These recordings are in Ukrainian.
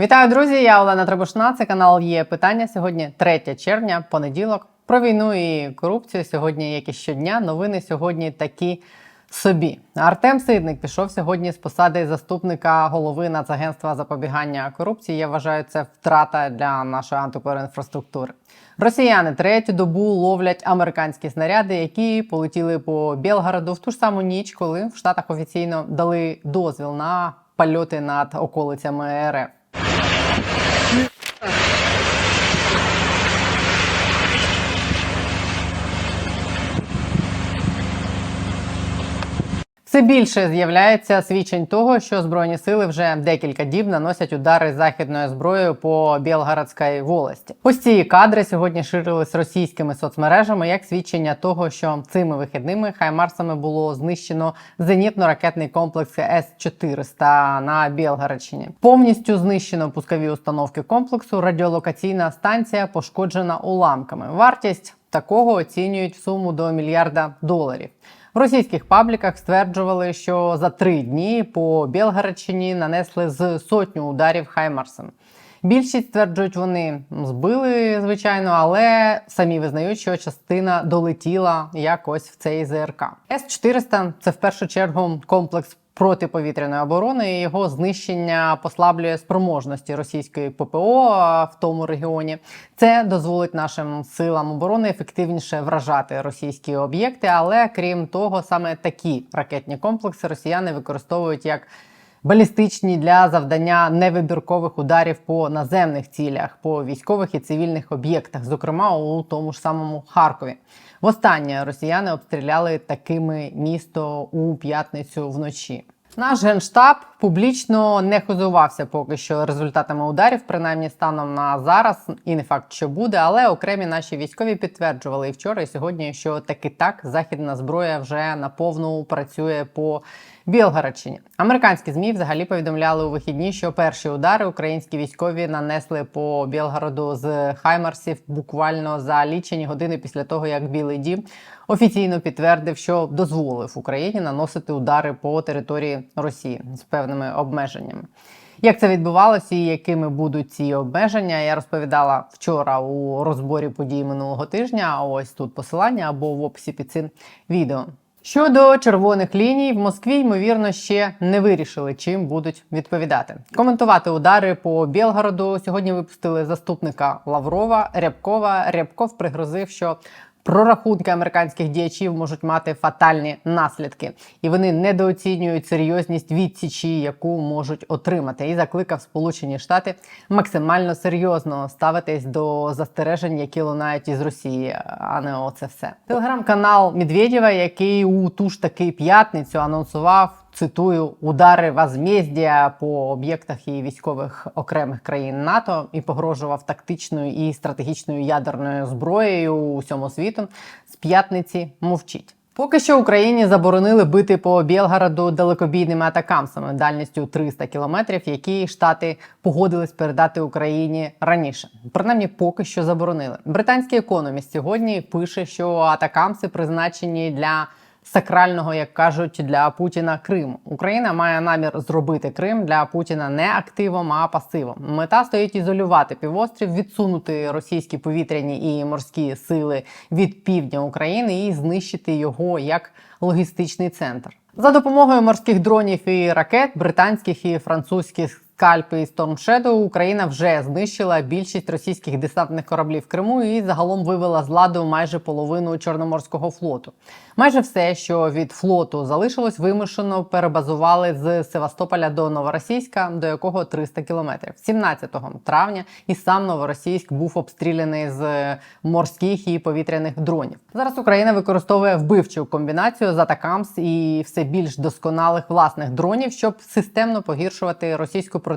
Вітаю, друзі! Я Олена Требушна. Це канал є питання. Сьогодні 3 червня, понеділок. Про війну і корупцію сьогодні, як і щодня. Новини сьогодні такі собі. Артем Сидник пішов сьогодні з посади заступника голови Нацагентства запобігання корупції. Я вважаю, це втрата для нашої антикорінфраструктури. Росіяни третю добу ловлять американські снаряди, які полетіли по Білгороду в ту ж саму ніч, коли в Штатах офіційно дали дозвіл на польоти над околицями РФ. Yeah. Все більше з'являється свідчень того, що збройні сили вже декілька діб наносять удари західною зброєю по Білгородській волості. Ось ці кадри сьогодні ширились російськими соцмережами як свідчення того, що цими вихідними хаймарсами було знищено зенітно-ракетний комплекс С-400 на Білгородщині. Повністю знищено пускові установки комплексу. Радіолокаційна станція пошкоджена уламками. Вартість такого оцінюють в суму до мільярда доларів. В російських пабліках стверджували, що за три дні по Білгородщині нанесли з сотню ударів Хаймарсом. Більшість стверджують, вони збили, звичайно, але самі визнають, що частина долетіла якось в цей ЗРК. С-400 – це в першу чергу комплекс протиповітряної оборони. і Його знищення послаблює спроможності російської ППО в тому регіоні. Це дозволить нашим силам оборони ефективніше вражати російські об'єкти. Але крім того, саме такі ракетні комплекси росіяни використовують як балістичні для завдання невибіркових ударів по наземних цілях, по військових і цивільних об'єктах, зокрема у тому ж самому Харкові. Востаннє росіяни обстріляли такими місто у п'ятницю вночі. Наш генштаб публічно не хизувався поки що результатами ударів, принаймні станом на зараз, і не факт, що буде, але окремі наші військові підтверджували і вчора, і сьогодні, що таки так західна зброя вже наповну працює по Білгородщині. Американські змі взагалі повідомляли у вихідні, що перші удари українські військові нанесли по Білгороду з Хаймарсів буквально за лічені години після того, як Білий Дім офіційно підтвердив, що дозволив Україні наносити удари по території Росії з певними обмеженнями. Як це відбувалося і якими будуть ці обмеження, я розповідала вчора у розборі подій минулого тижня. Ось тут посилання або в описі під цим відео. Щодо червоних ліній, в Москві ймовірно ще не вирішили, чим будуть відповідати. Коментувати удари по Білгороду сьогодні випустили заступника Лаврова Рябкова. Рябков пригрозив, що прорахунки американських діячів можуть мати фатальні наслідки, і вони недооцінюють серйозність відсічі, яку можуть отримати, і закликав Сполучені Штати максимально серйозно ставитись до застережень, які лунають із Росії, а не оце все. Телеграм-канал Медведєва, який у ту ж таки п'ятницю анонсував. Цитую удари возмездія по об'єктах і військових окремих країн НАТО і погрожував тактичною і стратегічною ядерною зброєю усьому світу. З п'ятниці мовчить. Поки що Україні заборонили бити по Білгороду далекобійними атакамсами дальністю 300 кілометрів, які штати погодились передати Україні раніше. Принаймні, поки що заборонили. Британський економіст сьогодні пише, що атакамси призначені для сакрального, як кажуть, для Путіна Криму. Україна має намір зробити Крим для Путіна не активом, а пасивом. Мета стоїть ізолювати півострів, відсунути російські повітряні і морські сили від півдня України і знищити його як логістичний центр. За допомогою морських дронів і ракет, британських і французьких скальпи і Storm Shadow Україна вже знищила більшість російських десантних кораблів в Криму і загалом вивела з ладу майже половину Чорноморського флоту. Майже все, що від флоту залишилось, вимушено перебазували з Севастополя до Новоросійська, до якого 300 кілометрів. 17 травня і сам Новоросійськ був обстріляний з морських і повітряних дронів. Зараз Україна використовує вбивчу комбінацію з атакамс і все більш досконалих власних дронів, щоб системно погіршувати російську протиповітряну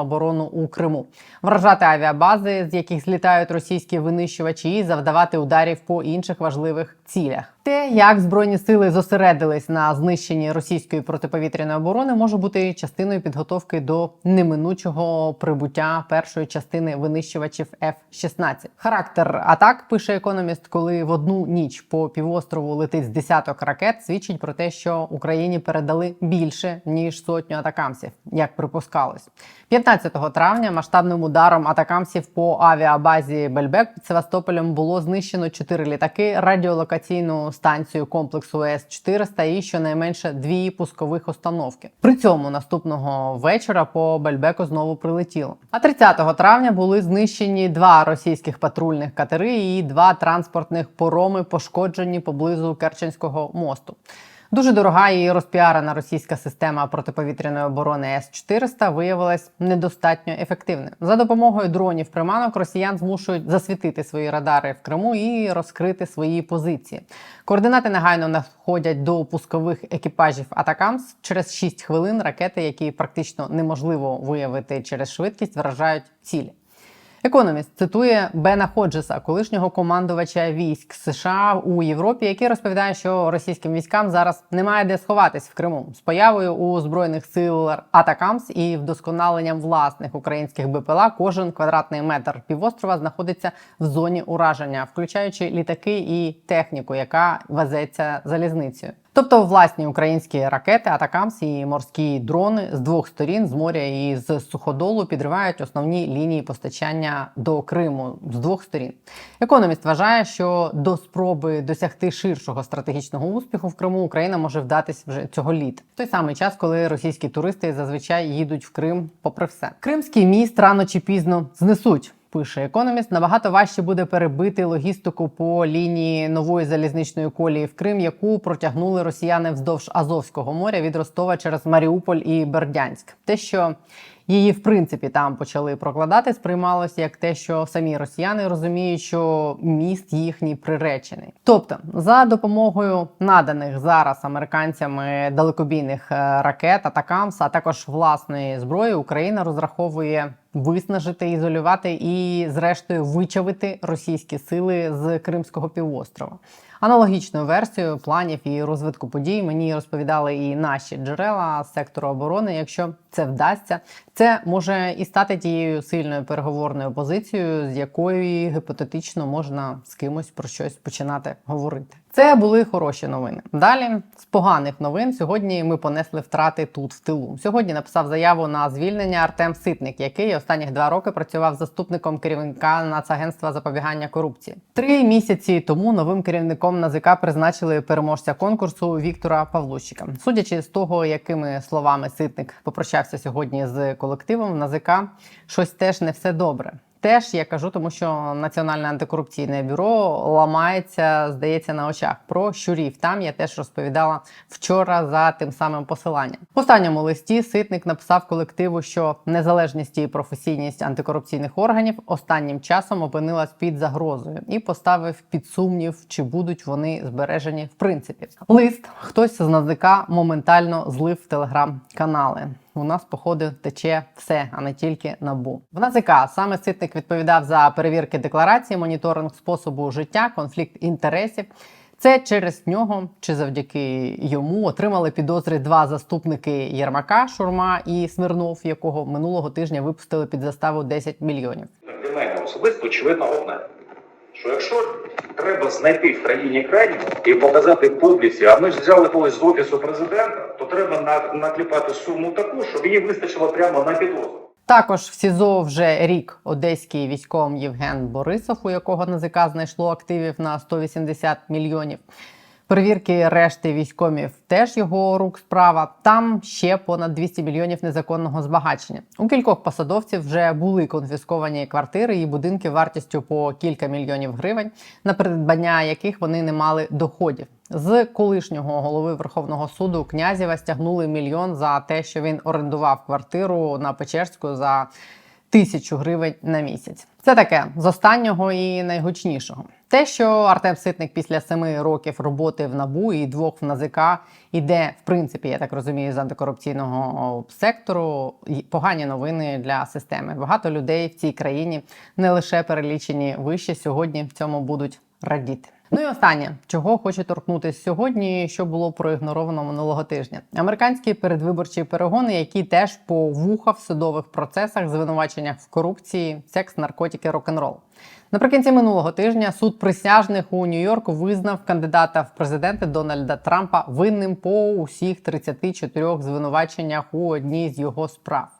оборону у Криму, вражати авіабази, з яких злітають російські винищувачі, і завдавати ударів по інших важливих цілях. Те, як збройні сили зосередились на знищенні російської протиповітряної оборони, може бути частиною підготовки до неминучого прибуття першої частини винищувачів F-16. Характер атак пише економіст, коли в одну ніч по півострову летить з десяток ракет, свідчить про те, що Україні передали більше ніж сотню атакамсів, як припускалось. 15 травня масштабним ударом атакамсів по авіабазі Бельбек під Севастополем було знищено чотири літаки, радіолокаційну станцію комплексу С-400 і щонайменше дві пускових установки. При цьому наступного вечора по Бельбеку знову прилетіло. А 30 травня були знищені два російських патрульних катери і два транспортних пороми, пошкоджені поблизу Керченського мосту. Дуже дорога і розпіарена російська система протиповітряної оборони С-400 виявилась недостатньо ефективною. За допомогою дронів приманок росіян змушують засвітити свої радари в Криму і розкрити свої позиції. Координати негайно надходять до пускових екіпажів Атакамс. Через 6 хвилин ракети, які практично неможливо виявити через швидкість, вражають цілі. Економіст цитує Бена Ходжеса, колишнього командувача військ США у Європі, який розповідає, що російським військам зараз немає де сховатись в Криму з появою у збройних сил Атакамс і вдосконаленням власних українських БПЛА. Кожен квадратний метр півострова знаходиться в зоні ураження, включаючи літаки і техніку, яка везеться залізницею. Тобто власні українські ракети, атакамс і морські дрони з двох сторін з моря і з суходолу підривають основні лінії постачання до Криму з двох сторін. Економіст вважає, що до спроби досягти ширшого стратегічного успіху в Криму Україна може вдатись вже цього літа. В той самий час, коли російські туристи зазвичай їдуть в Крим, попри все, Кримський міст рано чи пізно знесуть. Пише економіст, набагато важче буде перебити логістику по лінії нової залізничної колії в Крим, яку протягнули росіяни вздовж Азовського моря від Ростова через Маріуполь і Бердянськ. Те, що її в принципі там почали прокладати, сприймалося як те, що самі росіяни розуміють, що міст їхній приречений. Тобто, за допомогою наданих зараз американцями далекобійних е, ракет Атакамс, а також власної зброї, Україна розраховує виснажити, ізолювати і, зрештою, вичавити російські сили з Кримського півострова. Аналогічну версію планів і розвитку подій мені розповідали і наші джерела сектору оборони. Якщо це вдасться, це може і стати тією сильною переговорною позицією, з якої гіпотетично можна з кимось про щось починати говорити. Це були хороші новини. Далі з поганих новин сьогодні ми понесли втрати тут в тилу. Сьогодні написав заяву на звільнення Артем Ситник, який останніх два роки працював заступником керівника Нацагентства запобігання корупції. Три місяці тому новим керівником НАЗК призначили переможця конкурсу Віктора Павлущика. Судячи з того, якими словами Ситник попрощався сьогодні з колективом, НАЗК щось теж не все добре. Теж я кажу, тому що Національне антикорупційне бюро ламається, здається, на очах про щурів. Там я теж розповідала вчора за тим самим посиланням. В останньому листі ситник написав колективу, що незалежність і професійність антикорупційних органів останнім часом опинилась під загрозою і поставив під сумнів, чи будуть вони збережені в принципі. Лист хтось з НАЗК моментально злив в телеграм-канали у нас, походу, тече все, а не тільки набу. В НАЗК саме ситник відповідав за перевірки декларації, моніторинг способу життя, конфлікт інтересів. Це через нього чи завдяки йому отримали підозри два заступники Єрмака Шурма і Смирнов, якого минулого тижня випустили під заставу 10 мільйонів. Для мене особисто очевидно одне. Що якщо треба знайти в країні крайнього і показати публіці, а ми ж взяли когось з офісу президента, то треба накліпати суму таку, щоб її вистачило прямо на підлогу. Також в СІЗО вже рік одеський військовим Євген Борисов, у якого НАЗК знайшло активів на 180 мільйонів. Перевірки решти військомів теж його рук справа. Там ще понад 200 мільйонів незаконного збагачення. У кількох посадовців вже були конфісковані квартири і будинки вартістю по кілька мільйонів гривень, на придбання яких вони не мали доходів. З колишнього голови Верховного суду князєва стягнули мільйон за те, що він орендував квартиру на Печерську за тисячу гривень на місяць. Це таке з останнього і найгучнішого. Те, що Артем Ситник після семи років роботи в НАБУ і двох в НАЗК іде, в принципі, я так розумію, з антикорупційного сектору. Погані новини для системи. Багато людей в цій країні не лише перелічені вище сьогодні в цьому будуть радіти. Ну і останнє, чого хочу торкнутися сьогодні, що було проігноровано минулого тижня. Американські передвиборчі перегони, які теж по вуха в судових процесах, звинуваченнях в корупції, секс, наркотики, рок-н-рол. Наприкінці минулого тижня суд присяжних у Нью-Йорку визнав кандидата в президенти Дональда Трампа винним по усіх 34 звинуваченнях у одній з його справ.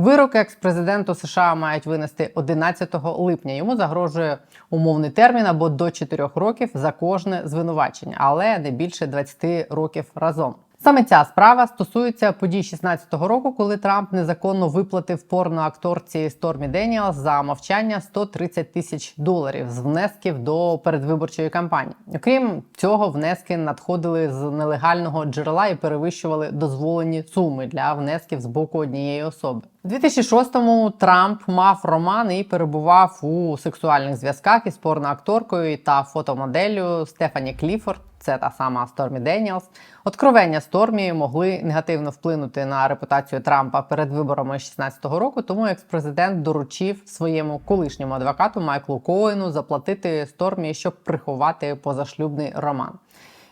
Вирок екс-президенту США мають винести 11 липня. Йому загрожує умовний термін або до 4 років за кожне звинувачення, але не більше 20 років разом. Саме ця справа стосується подій 16-го року, коли Трамп незаконно виплатив порноакторці Стормі Деніелс за мовчання 130 тисяч доларів з внесків до передвиборчої кампанії. Окрім цього, внески надходили з нелегального джерела і перевищували дозволені суми для внесків з боку однієї особи. У 2006-му Трамп мав роман і перебував у сексуальних зв'язках із порноакторкою та фотомоделлю Стефані Кліфорд. Це та сама Стормі Деніелс. Откровення Стормі могли негативно вплинути на репутацію Трампа перед виборами 16-го року. Тому екс-президент доручив своєму колишньому адвокату Майклу Коену заплатити Стормі, щоб приховати позашлюбний роман.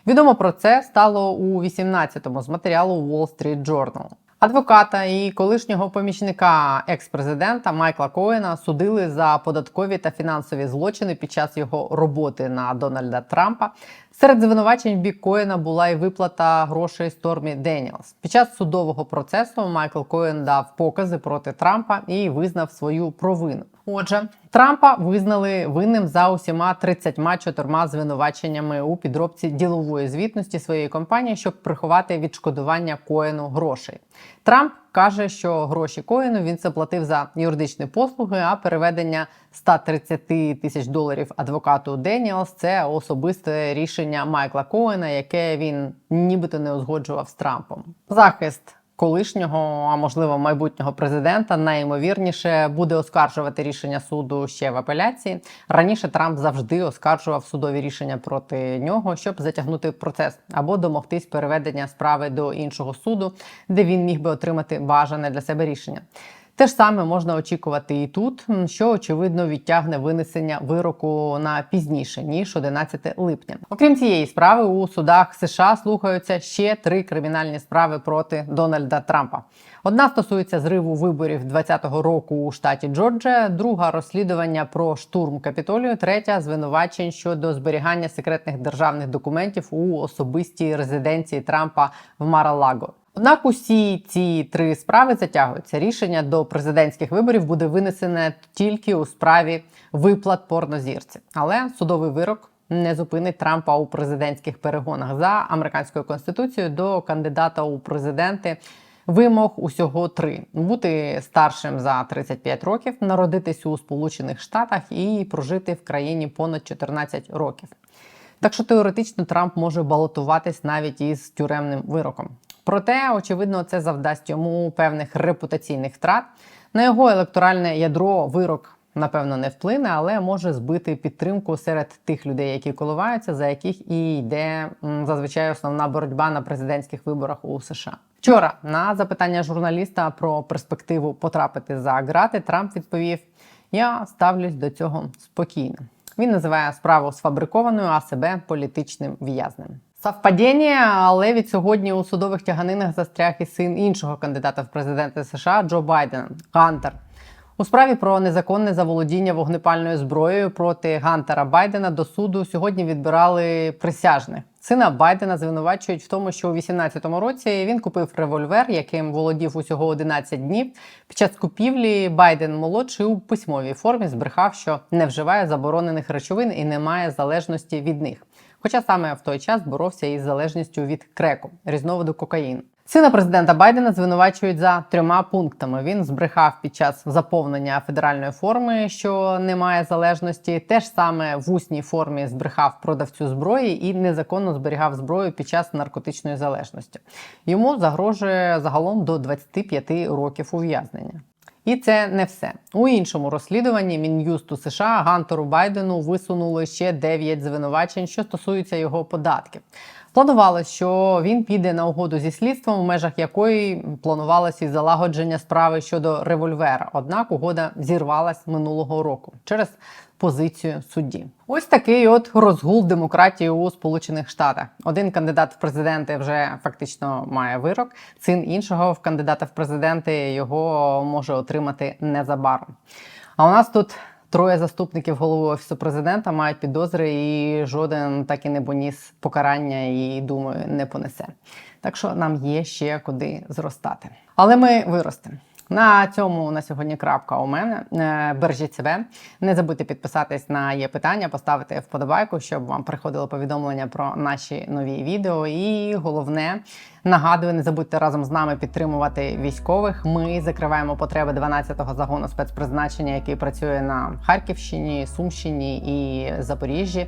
Відомо про це стало у 18-му з матеріалу Wall Street Journal. Адвоката і колишнього помічника екс-президента Майкла Коена судили за податкові та фінансові злочини під час його роботи на Дональда Трампа. Серед звинувачень бік Коена була і виплата грошей Стормі Деніелс. Під час судового процесу Майкл Коен дав покази проти Трампа і визнав свою провину. Отже, Трампа визнали винним за усіма 34 звинуваченнями у підробці ділової звітності своєї компанії, щоб приховати відшкодування Коену грошей. Трамп каже, що гроші Коену він заплатив за юридичні послуги, а переведення 130 тисяч доларів адвокату Деніелс це особисте рішення Майкла Коена, яке він нібито не узгоджував з Трампом. Захист колишнього, а можливо майбутнього президента, найімовірніше буде оскаржувати рішення суду ще в апеляції. Раніше Трамп завжди оскаржував судові рішення проти нього, щоб затягнути процес або домогтись переведення справи до іншого суду, де він міг би отримати бажане для себе рішення. Те ж саме можна очікувати і тут, що очевидно відтягне винесення вироку на пізніше ніж 11 липня. Окрім цієї справи, у судах США слухаються ще три кримінальні справи проти Дональда Трампа. Одна стосується зриву виборів 2020 року у штаті Джорджія, друга розслідування про штурм капітолію, третя звинувачень щодо зберігання секретних державних документів у особистій резиденції Трампа в Мара-Лаго. Однак усі ці три справи затягуються. Рішення до президентських виборів буде винесене тільки у справі виплат порнозірці. Але судовий вирок не зупинить Трампа у президентських перегонах за американською конституцією до кандидата у президенти. Вимог усього три: бути старшим за 35 років, народитись у Сполучених Штатах і прожити в країні понад 14 років. Так що теоретично Трамп може балотуватись навіть із тюремним вироком. Проте, очевидно, це завдасть йому певних репутаційних втрат. На його електоральне ядро вирок, напевно, не вплине, але може збити підтримку серед тих людей, які коливаються, за яких і йде зазвичай основна боротьба на президентських виборах у США. Вчора на запитання журналіста про перспективу потрапити за грати Трамп відповів: Я ставлюсь до цього спокійно. Він називає справу сфабрикованою, а себе політичним в'язнем. Совпадіння, але від сьогодні у судових тяганинах застряг і син іншого кандидата в президенти США Джо Байдена Гантер. У справі про незаконне заволодіння вогнепальною зброєю проти Гантера Байдена до суду сьогодні відбирали присяжних. Сина Байдена звинувачують в тому, що у 18-му році він купив револьвер, яким володів усього 11 днів. Під час купівлі Байден молодший у письмовій формі збрехав, що не вживає заборонених речовин і не має залежності від них. Хоча саме в той час боровся із залежністю від креку, різновиду кокаїну. Сина президента Байдена звинувачують за трьома пунктами. Він збрехав під час заповнення федеральної форми, що не має залежності. Теж саме в усній формі збрехав продавцю зброї і незаконно зберігав зброю під час наркотичної залежності. Йому загрожує загалом до 25 років ув'язнення. І це не все. У іншому розслідуванні Мін'юсту США Гантеру Байдену висунули ще 9 звинувачень, що стосуються його податків. Планувалось, що він піде на угоду зі слідством, у межах якої планувалося і залагодження справи щодо револьвера. Однак угода зірвалась минулого року через позицію судді. Ось такий от розгул демократії у Сполучених Штатах. Один кандидат в президенти вже фактично має вирок. Син іншого в кандидата в президенти його може отримати незабаром. А у нас тут Троє заступників голови офісу президента мають підозри, і жоден так і не поніс покарання, і думаю, не понесе. Так що нам є ще куди зростати. Але ми виростемо. На цьому на сьогодні крапка у мене. Е, Бережіть себе. Не забудьте підписатись на є питання, поставити вподобайку, щоб вам приходило повідомлення про наші нові відео. І головне, нагадую, не забудьте разом з нами підтримувати військових. Ми закриваємо потреби 12-го загону спецпризначення, який працює на Харківщині, Сумщині і Запоріжжі.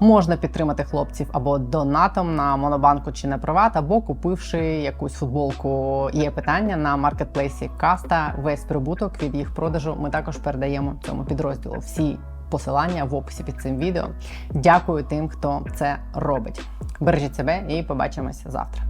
Можна підтримати хлопців або донатом на монобанку чи на приват, або купивши якусь футболку. Є питання на маркетплейсі Каста. Весь прибуток від їх продажу ми також передаємо цьому підрозділу. Всі посилання в описі під цим відео. Дякую тим, хто це робить. Бережіть себе і побачимось завтра.